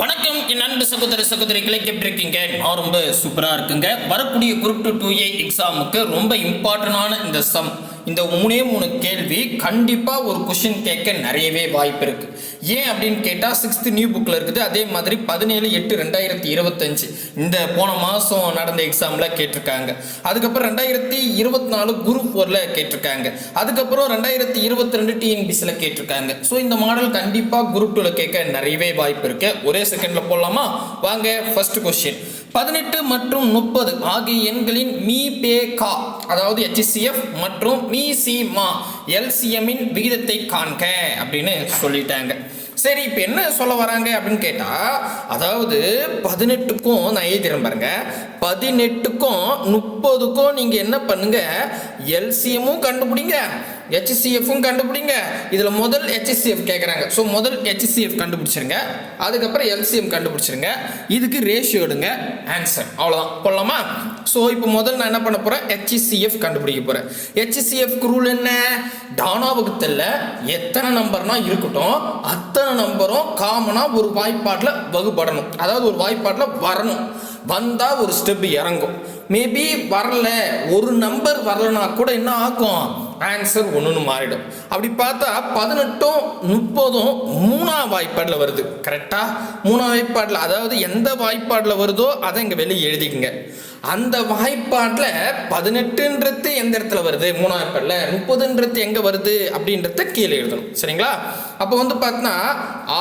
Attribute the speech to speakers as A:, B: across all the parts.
A: வணக்கம். என் அன்பு சகோதர சகோதரிகளை எப்படி இருக்கீங்க? நான் ரொம்ப சூப்பராக இருக்குங்க. வரக்கூடிய குரூப் டூ டூ ஏ எக்ஸாமுக்கு ரொம்ப இம்பார்ட்டண்டான இந்த சம் இந்த மூணே மூணு கேள்வி கண்டிப்பாக ஒரு கொஷின் கேட்க நிறையவே வாய்ப்பு இருக்கு. ஏன் அப்படின்னு கேட்டால் சிக்ஸ்த் நியூ புக்கில் இருக்குது. அதே மாதிரி பதினேழு எட்டு ரெண்டாயிரத்தி இருபத்தஞ்சு. இந்த போன மாதம் நடந்த எக்ஸாமில் கேட்டிருக்காங்க. அதுக்கப்புறம் ரெண்டாயிரத்தி இருபத்தி நாலு குரூப் ஃபோரில் கேட்டிருக்காங்க. அதுக்கப்புறம் ரெண்டாயிரத்தி இருபத்தி ரெண்டு டிஎன்பிசியில் கேட்டிருக்காங்க. ஸோ இந்த மாடல் கண்டிப்பாக குரூப் டூவில் கேட்க நிறையவே வாய்ப்பு இருக்கு. ஒரே செகண்டில் போடலாமா? வாங்க ஃபர்ஸ்ட் கொஸ்டின் பதினெட்டு மற்றும் முப்பது ஆகிய எண்களின் மீ பே கா அதாவது ஹெச்சிசிஎஃப் மற்றும் மீ சி மா எல்சிஎம்மின் விகிதத்தை காண்க அப்படின்னு சொல்லிட்டாங்க. சரி இப்போ என்ன சொல்ல வராங்க அப்படின்னு கேட்டால் அதாவது பதினெட்டுக்கும் நான் எழுதிடுறேன் பாருங்க. பதினெட்டுக்கும் முப்பதுக்கும் நீங்கள் என்ன பண்ணுங்க? எல்சிஎம்மும் கண்டுபிடிங்க. ஹெச்சிசிஎஃப்பும் கண்டுபிடிங்க. இதில் முதல் ஹெச்சிசிஎஃப் கேட்குறாங்க ஸோ முதல் ஹெச்சிசிஎஃப் கண்டுபிடிச்சிருங்க. அதுக்கப்புறம் எல்சிஎம் கண்டுபிடிச்சிருங்க. இதுக்கு ரேஷியோ எடுங்க. ஆன்சர் அவ்வளோதான் போடலாமா ஸோ இப்போ முதல்ல நான் என்ன பண்ண போகிறேன் ஹெச்சிசிஎஃப் கண்டுபிடிக்க போகிறேன் ஹெச்சிசிஎஃப்க்கு ரூல் என்ன? தானாவகத்தில் எத்தனை நம்பர்னா இருக்கட்டும். அத்தனை நம்பரும் காமனாக ஒரு வாய்ப்பாட்டில் வகுப்படணும் அதாவது ஒரு வாய்ப்பாட்டில் வரணும். வந்தால் ஒரு ஸ்டெப் இறங்கும். மேபி வரல. ஒரு நம்பர் வரலனா கூட என்ன ஆகும்? ஆன்சர் ஒன்றுன்னு மாறிடும். அப்படி பார்த்தா பதினெட்டும் முப்பதும் மூணாம் வாய்ப்பாடில் வருது. கரெக்டாக மூணாம் வாய்ப்பாடில் அதாவது எந்த வாய்ப்பாடில் வருதோ அதை இங்கே வெளியே எழுதிக்கங்க. அந்த வாய்ப்பாட்டில் பதினெட்டுன்றது எந்த இடத்துல வருது? மூணாம் வாய்ப்பாடில் முப்பதுன்றது எங்கே வருது? அப்படின்றத கீழே எழுதணும். சரிங்களா? அப்போ வந்து பார்த்தீங்கன்னா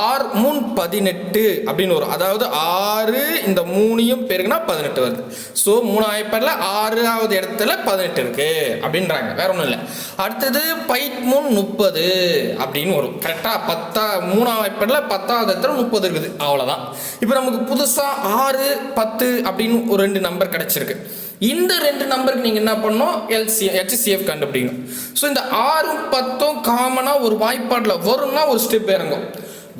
A: ஆறு மூணு பதினெட்டு அப்படின்னு வரும். அதாவது ஆறு இந்த மூணையும் பேருக்குன்னா பதினெட்டு வருது. ஸோ மூணு வாய்ப்பாடில் ஆறாவது இடத்துல பதினெட்டு இருக்கு அப்படின்றாங்க. வேற ஒன்றும் இல்லை. அடுத்தது பைட் மூணு முப்பது அப்படின்னு வரும். கரெக்டாக பத்தா மூணாம் வாய்ப்பாடில் பத்தாவது இடத்துல முப்பது இருக்குது. அவ்வளோதான் இப்போ நமக்கு புதுசாக ஆறு பத்து அப்படின்னு ஒரு ரெண்டு நம்பர் கிடைச்சிருக்கு. இந்த ரெண்டு நம்பருக்கு நீங்கள் என்ன பண்ணணும்? எல்சி ஹெச்சிசிஎஃப் கண்டுபிடிக்கணும். ஸோ இந்த ஆறும் பத்தும் காமனாக ஒரு வாய்ப்பாட்டில் வரும்னா ஒரு ஸ்டெப் இறங்கும்.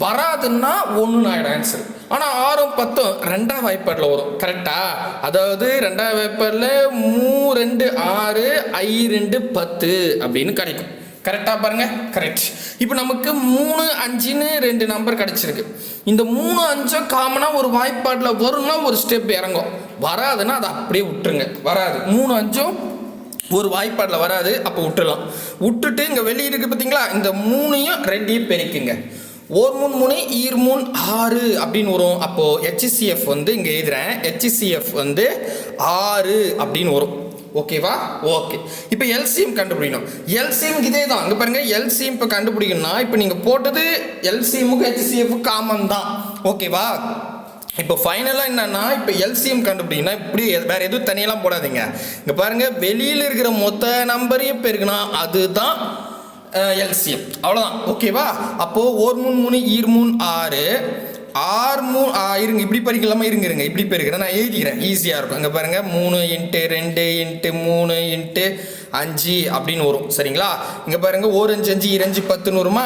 A: வராதுன்னா ஒன்று ஆகிடும் ஆன்சர் ஆனால் ஆறும் பத்தும் ரெண்டாம் வாய்ப்பாட்டில் வரும். கரெக்டா அதாவது ரெண்டாம் வாய்ப்பாட்டில் மூ ரெண்டு ஆறு ஐ ரெண்டு பத்து அப்படின்னு கிடைக்கும். கரெக்டாக பாருங்கள் கரெக்ட் இப்போ நமக்கு மூணு அஞ்சுன்னு ரெண்டு நம்பர் கிடச்சிருக்கு. இந்த மூணு அஞ்சும் காமனாக ஒரு வாய்ப்பாட்டில் வரும்னா ஒரு ஸ்டெப் இறங்கும். வராதுன்னா அதை அப்படியே விட்டுருங்க. வராது. மூணு அஞ்சும் ஒரு வாய்ப்பாடில் வராது அப்போ விட்டுடலாம் விட்டுட்டு இங்கே வெளியே இருக்கு பார்த்தீங்களா இந்த மூணையும் ரெண்டையும் பெருக்குங்க. ஓர் மூணு மூணு ஈர் மூணு ஆறு அப்படின்னு வரும். அப்போது ஹெச்சிசிஎஃப் வந்து இங்கே எழுதுகிறேன் ஹெச்சிசிஎஃப் வந்து ஆறு அப்படின்னு வரும். ஓகேவா ஓகே இப்போ எல்சிஎம் கண்டுபிடிக்கணும். எல்சிஎம் இதே தான். இங்கே பாருங்கள் எல்சிஎம் இப்போ கண்டுபிடிக்கணும்னா இப்போ நீங்கள் போட்டது எல்சிஎம்முக்கு ஹெச்சிஎஃப் காமன் தான். ஓகேவா இப்போ ஃபைனலாக என்னன்னா இப்போ எல்சிஎம் கண்டுபிடிக்கணும்னா இப்படி வேற எதுவும் தனியெல்லாம் போடாதீங்க. இங்கே பாருங்கள் வெளியில் இருக்கிற மொத்த நம்பரையும் பெருக்குனா அதுதான் எல்சிஎம் அவ்வளோதான் ஓகேவா அப்போது ஒரு மூணு மூணு ஈர் மூணு ஆறு. ஆறு மூணு ஆ, இருங்க இப்படி படிக்கலாமா? இருங்க இருங்க இப்படி பெருக்கிறேன். நான் எழுதிக்கிறேன். ஈஸியாக இருக்கும். இங்கே பாருங்கள் மூணு இன்ட்டு ரெண்டு இன்ட்டு மூணு இன்ட்டு அஞ்சு அப்படின்னு வரும். சரிங்களா? இங்கே பாருங்கள் ஒரு அஞ்சு அஞ்சு இரஞ்சு பத்து நூறுமா?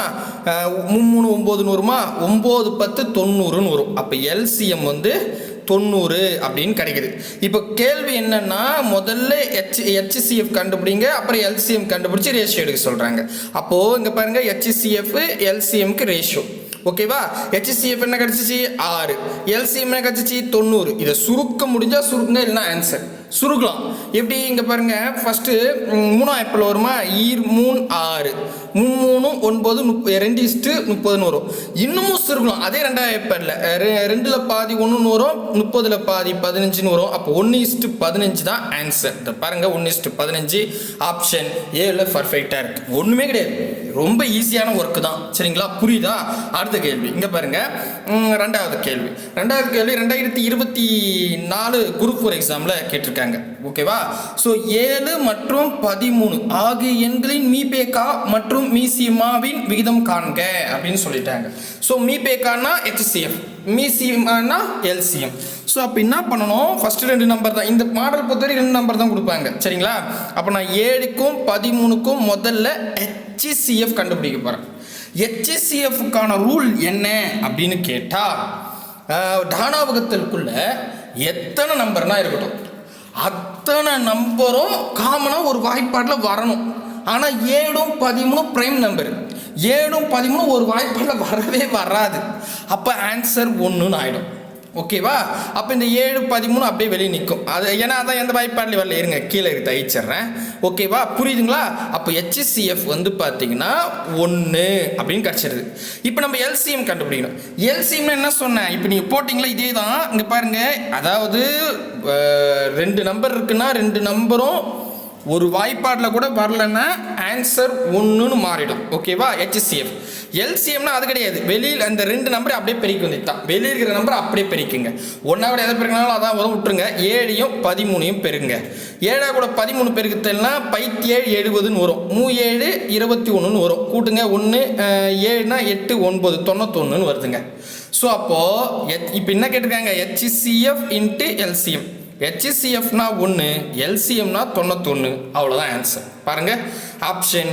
A: மூணு மூணு நூறுமா? ஒம்பது பத்து தொண்ணூறுன்னு வரும். அப்போ எல்சிஎம் வந்து தொண்ணூறு அப்படின்னு கிடைக்குது. இப்போ கேள்வி என்னன்னா முதல்ல ஹெச் ஹெச்சிசிஎஃப் கண்டுபிடிங்க அப்புறம் எல்சிஎம் கண்டுபிடிச்சி ரேஷியோ எடுக்க சொல்கிறாங்க அப்போது இங்கே பாருங்கள் ஹெச்சிசிஎஃப் எல்சிஎம்க்கு ரேஷியோ ஓகேவா ஹெச்சிசிஎஃப் என்ன கிடச்சிச்சு? ஆறு. எல்சிஎம் என்ன கிடச்சிச்சு? தொண்ணூறு. இதை சுருக்க முடிஞ்சால் சுருக்குங்க இல்லைன்னா ஆன்சர் சுருக்கலாம். எப்படி? இங்கே பாருங்க. ஃபஸ்ட்டு மூணாம் ஏப்பில் வருமா? ஈர் மூணு ஆறு. மூணு ஒன்பது முப்ப ரெண்டு இஸ்ட்டு முப்பதுன்னு வரும் இன்னமும் சுருக்கணும் அதே ரெண்டாயிரம் பேரில் ரெண்டில் பாதி ஒன்றுன்னு வரும் முப்பதில் பாதி பதினஞ்சுன்னு வரும் அப்போ ஒன்று இஸ்ட்டு பதினஞ்சு தான் ஆன்சர் இந்த பாருங்கள் ஒன்று இஸ்ட்டு பதினஞ்சு ஆப்ஷன் ஏவில் பர்ஃபெக்டாக இருக்குது ஒன்றுமே கிடையாது. ரொம்ப ஈஸியான ஒர்க்கு தான். சரிங்களா? புரியுதா? அடுத்த கேள்வி. இங்கே பாருங்கள் ரெண்டாவது கேள்வி. ரெண்டாவது கேள்வி ரெண்டாயிரத்தி இருபத்தி நாலு குரூப் ஃபோர் எக்ஸாமில் கேட்டிருக்காங்க. ஓகேவா ஸோ ஏழு மற்றும் பதிமூணு ஆகிய எண்களின் மீபேகா மற்றும் மீசிமாவின் விகிதம் காண்க அப்படின்னு சொல்லிட்டாங்க. ஸோ மீபேக்கானா ஹெச்சிஎஃப் மீசிமானா எல்சிஎம் ஸோ அப்போ என்ன பண்ணணும்? ஃபர்ஸ்ட் ரெண்டு நம்பர் தான். இந்த மாடல் பொறுத்தவரை ரெண்டு நம்பர் தான் கொடுப்பாங்க. சரிங்களா? அப்போ நான் ஏழுக்கும் பதிமூணுக்கும் முதல்ல ஹெச்சிசிஎஃப் கண்டுபிடிக்க போகிறேன் ஹெச்சிசிஎஃப்க்கான ரூல் என்ன அப்படின்னு கேட்டால் தானாவகத்திற்குள்ள எத்தனை நம்பர்னா இருக்கட்டும்? அத்தனை நம்பரும் காமனாக ஒரு வாய்ப்பாட்டில் வரணும். ஆனால் ஏழும் பதிமூணும் பிரைம் நம்பர் ஏழும் பதிமூணும் ஒரு வாய்ப்பாட்டில் வரவே வராது. அப்போ ஆன்சர் ஒன்றுன்னு ஆகிடும் ஓகேவா அப்போ இந்த ஏழு பதிமூணு அப்படியே வெளியே நிற்கும் அது ஏன்னா அதான் எந்த வாய்ப்பாடுலையும் வரல. இருங்க கீழே எடுத்து ஓகேவா புரியுதுங்களா? அப்போ ஹெச்சிசிஎஃப் வந்து பார்த்தீங்கன்னா ஒன்று அப்படின்னு கிடச்சிருது. இப்போ நம்ம எல்சிஎம் கண்டுபிடிக்கணும். எல்சிஎம்னு என்ன சொன்னேன்? இப்போ நீங்கள் போட்டிங்களா? இதே தான் இங்கே பாருங்க. அதாவது ரெண்டு நம்பர் இருக்குன்னா ரெண்டு நம்பரும் ஒரு வாய்ப்பாடில் கூட வரலன்னா ஆன்சர் ஒன்றுன்னு மாறிடும். ஓகேவா ஹெச்சிஎஃப் எல்சிஎம்னா அது கிடையாது. வெளியில் அந்த ரெண்டு நம்பரை அப்படியே பெருக்கி வந்துட்டான் வெளியில் இருக்கிற நம்பரை அப்படியே பெருக்குங்க. ஒன்றா கூட எதை பெருக்கினாலும் அதான் வரும். விட்டுருங்க. ஏழையும் பதிமூணையும் பெருங்க ஏழா கூட பதிமூணு பெருக்கத்தல்னா ஏழு எழுபதுன்னு வரும். மூ ஏழு இருபத்தி ஒன்றுன்னு வரும். கூட்டுங்க. ஒன்று ஏழுனா எட்டு ஒன்பது தொண்ணூத்தொன்றுன்னு வருதுங்க. ஸோ அப்போது எத் இப்போ என்ன கேட்டிருக்காங்க? ஹெச்சிசிஎஃப் இன்ட்டு எல்சிஎம் ஹெச்சிசிஎஃப்னா ஒன்று எல்சிஎம்னா தொண்ணூத்தொன்று அவ்வளோதான் ஆன்சர் பாருங்கள் ஆப்ஷன்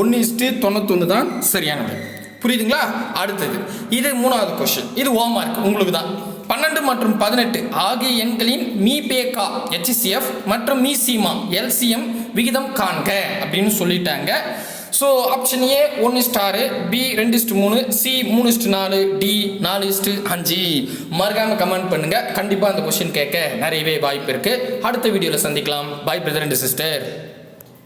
A: ஒன்று இஸ்ட்டு தொண்ணூத்தொன்று தான் சரியானது. புரியுதுங்களா? அடுத்தது. இது மூணாவது கொஸ்டின் இது ஹோம்ஒர்க் உங்களுக்கு தான் பன்னெண்டு மற்றும் பதினெட்டு ஆகிய எண்களின் மீபேகா ஹெச்சிசிஎஃப் மற்றும் மீசிமா எல்சிஎம் விகிதம் காண்க அப்படின்னு சொல்லிட்டாங்க. ஸோ ஆப்ஷன் ஏ ஒன்று ஸ்டாரு பி ரெண்டு இஸ்ட்டு மூணு சி மூணு இஸ்ட்டு நாலு டி நாலு இஸ்ட்டு அஞ்சு. மறக்காம கமெண்ட் பண்ணுங்க. கண்டிப்பாக அந்த கொஸ்டின் கேட்க நிறையவே வாய்ப்பு இருக்கு. அடுத்த வீடியோவில் சந்திக்கலாம். பாய் பிரதர் அண்ட் சிஸ்டர்